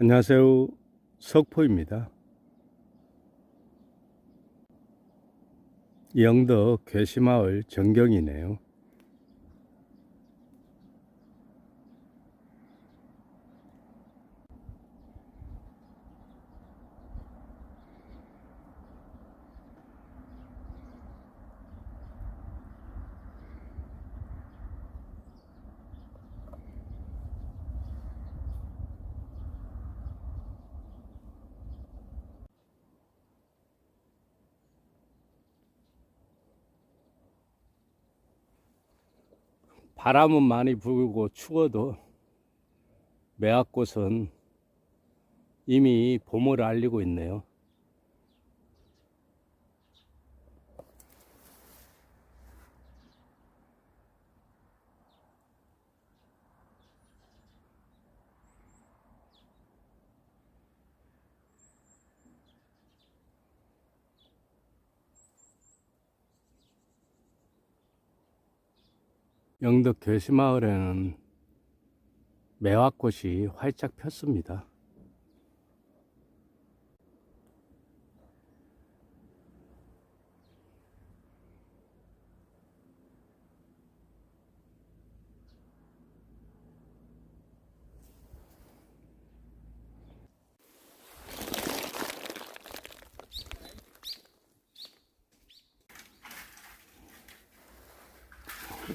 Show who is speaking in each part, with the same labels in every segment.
Speaker 1: 안녕하세요. 석포입니다. 영덕 괴시마을 정경이네요. 바람은 많이 불고 추워도 매화꽃은 이미 봄을 알리고 있네요. 영덕 괴시마을에는 매화꽃이 활짝 폈습니다.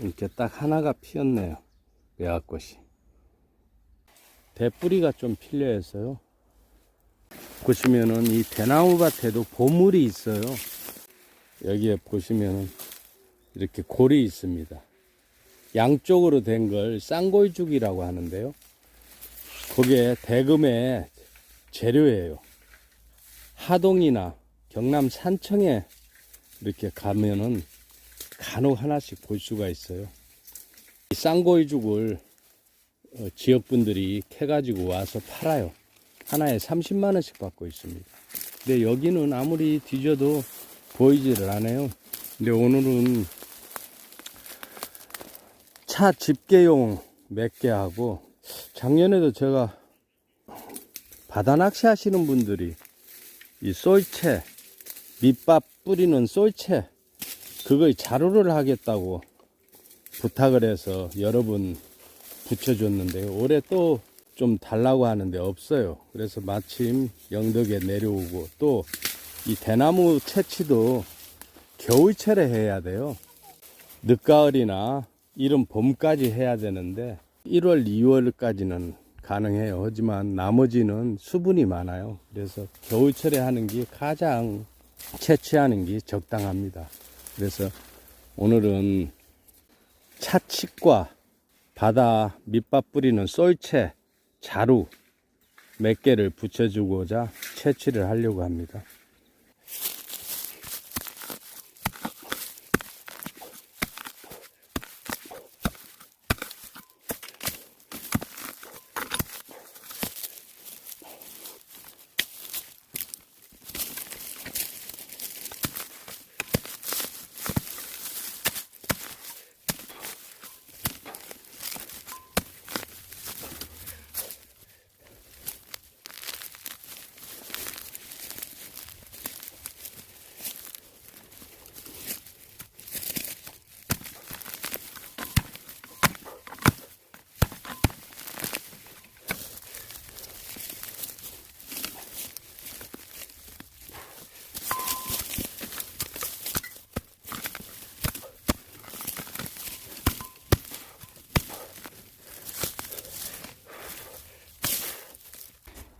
Speaker 1: 이렇게 딱 하나가 피었네요. 매화꽃이. 대뿌리가 좀 필려 해서요. 보시면은 이 대나무 밭에도 보물이 있어요. 여기에 보시면은 이렇게 골이 있습니다. 양쪽으로 된 걸 쌍골죽이라고 하는데요. 그게 대금의 재료예요. 하동이나 경남 산청에 이렇게 가면은 간혹 하나씩 볼 수가 있어요. 이 쌍고이죽을 어, 지역분들이 캐가지고 와서 팔아요. 하나에 30만 원씩 받고 있습니다. 근데 여기는 아무리 뒤져도 보이지를 않아요. 근데 오늘은 차 집게용 몇 개 하고 작년에도 제가 바다 낚시 하시는 분들이 이 쏠채 밑밥 뿌리는 쏠채 그걸 자루를 하겠다고 부탁을 해서 여러 분 붙여줬는데 올해 또 좀 달라고 하는데 없어요. 그래서 마침 영덕에 내려오고 또 이 대나무 채취도 겨울철에 해야 돼요. 늦가을이나 이른 봄까지 해야 되는데 1월, 2월까지는 가능해요. 하지만 나머지는 수분이 많아요. 그래서 겨울철에 하는 게 가장 채취하는 게 적당합니다. 그래서 오늘은 차칡과 바다 밑밥 뿌리는 쏠채, 자루 몇 개를 붙여주고자 채취를 하려고 합니다.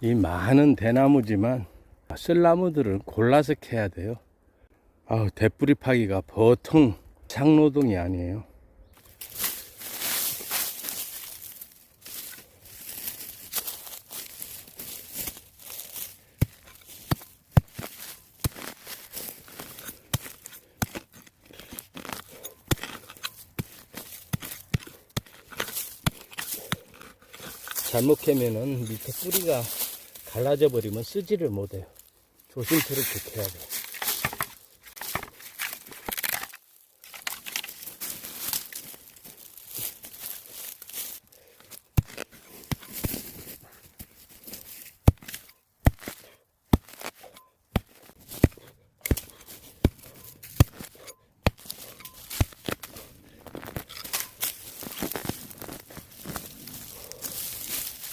Speaker 1: 이 많은 대나무지만 쓸 나무들은 골라서 캐야 돼요. 아우 대뿌리 파기가 보통 장노동이 아니에요. 잘못 캐면은 밑에 뿌리가 갈라져 버리면 쓰지를 못해요. 조심스럽게 캐야 돼요.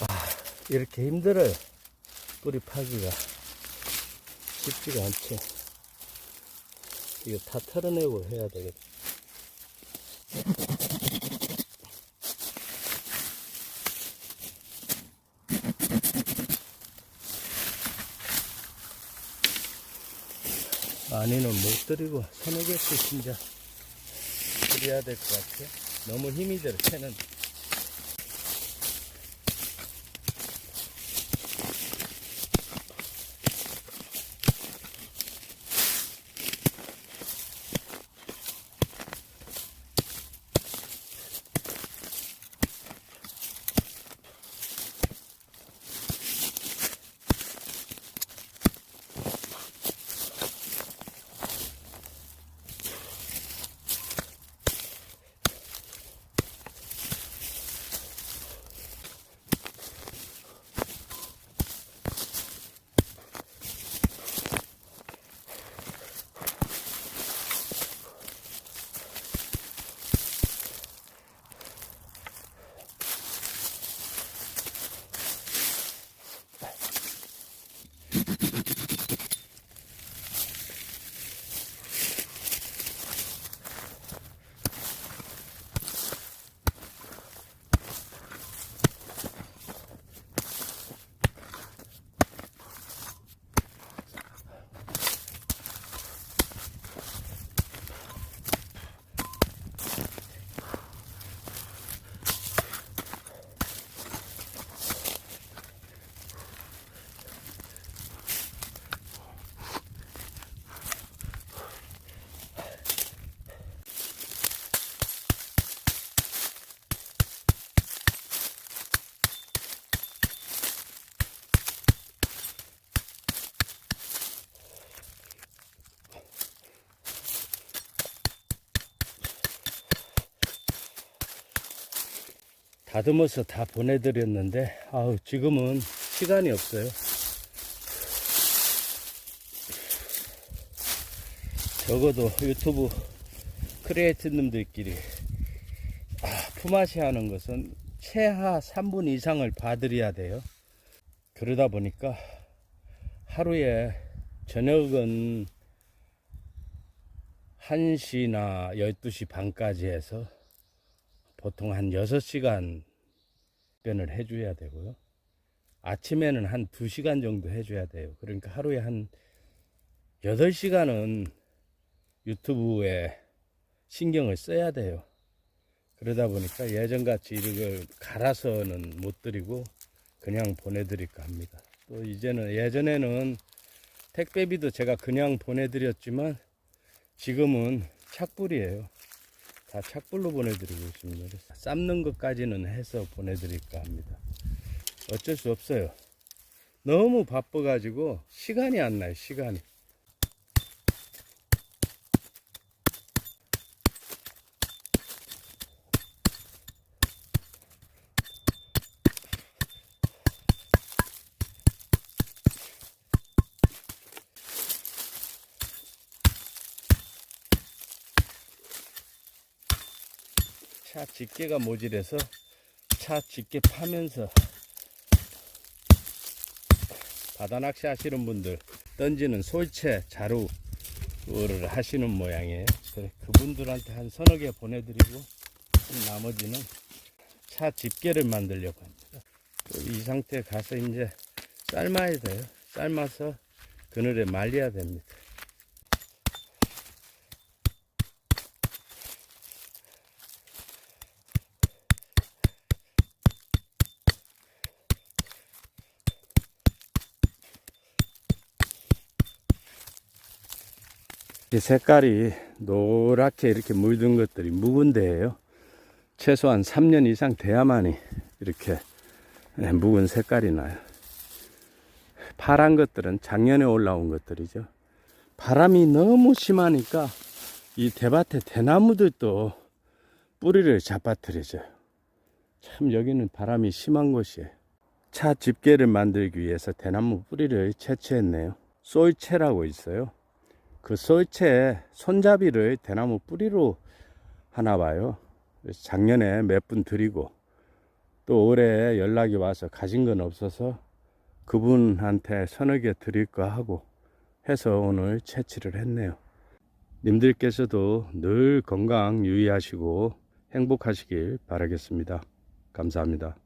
Speaker 1: 아, 이렇게 힘들어요. 뿌리 파기가 쉽지가 않죠. 이거 다 털어내고 해야 되겠다. 많이는 못 드리고 서너 개씩 진짜 드려야 될 것 같아요. 너무 힘이 들어, 채는. 다듬어서 다 보내드렸는데, 아우, 지금은 시간이 없어요. 적어도 유튜브 크리에이터님들끼리 아, 품앗이 하는 것은 최하 3분 이상을 봐드려야 돼요. 그러다 보니까 하루에 저녁은 1시나 12시 반까지 해서 보통 한 6시간 변을 해줘야 되고요. 아침에는 한 2시간 정도 해줘야 돼요. 그러니까 하루에 한 8시간은 유튜브에 신경을 써야 돼요. 그러다 보니까 예전같이 이걸 갈아서는 못 드리고 그냥 보내드릴까 합니다. 또 이제는 예전에는 택배비도 제가 그냥 보내드렸지만 지금은 착불이에요. 다 착불로 보내드리고 있습니다. 삶는 것까지는 해서 보내드릴까 합니다. 어쩔 수 없어요. 너무 바빠가지고 시간이 안 나요, 시간이. 차 집게가 모질해서 차 집게 파면서 바다 낚시 하시는 분들 던지는 솔채 자루를 하시는 모양이에요. 그래, 그분들한테 한 서너 개 보내드리고 나머지는 차 집게를 만들려고 합니다. 또이 상태 가서 이제 삶아야 돼요. 삶아서 그늘에 말려야 됩니다. 색깔이 노랗게 이렇게 물든 것들이 묵은데예요. 최소한 3년 이상 돼야만이 이렇게 네, 묵은 색깔이 나요. 파란 것들은 작년에 올라온 것들이죠. 바람이 너무 심하니까 이 대밭에 대나무들도 뿌리를 잡아뜨려져요. 참 여기는 바람이 심한 곳이에요. 차 집게를 만들기 위해서 대나무 뿌리를 채취했네요. 쏠채라고 있어요. 그 썰채 손잡이를 대나무 뿌리로 하나 봐요. 작년에 몇 분 드리고 또 올해 연락이 와서 가진 건 없어서 그분한테 서너 개 드릴까 하고 해서 오늘 채취를 했네요. 님들께서도 늘 건강 유의하시고 행복하시길 바라겠습니다. 감사합니다.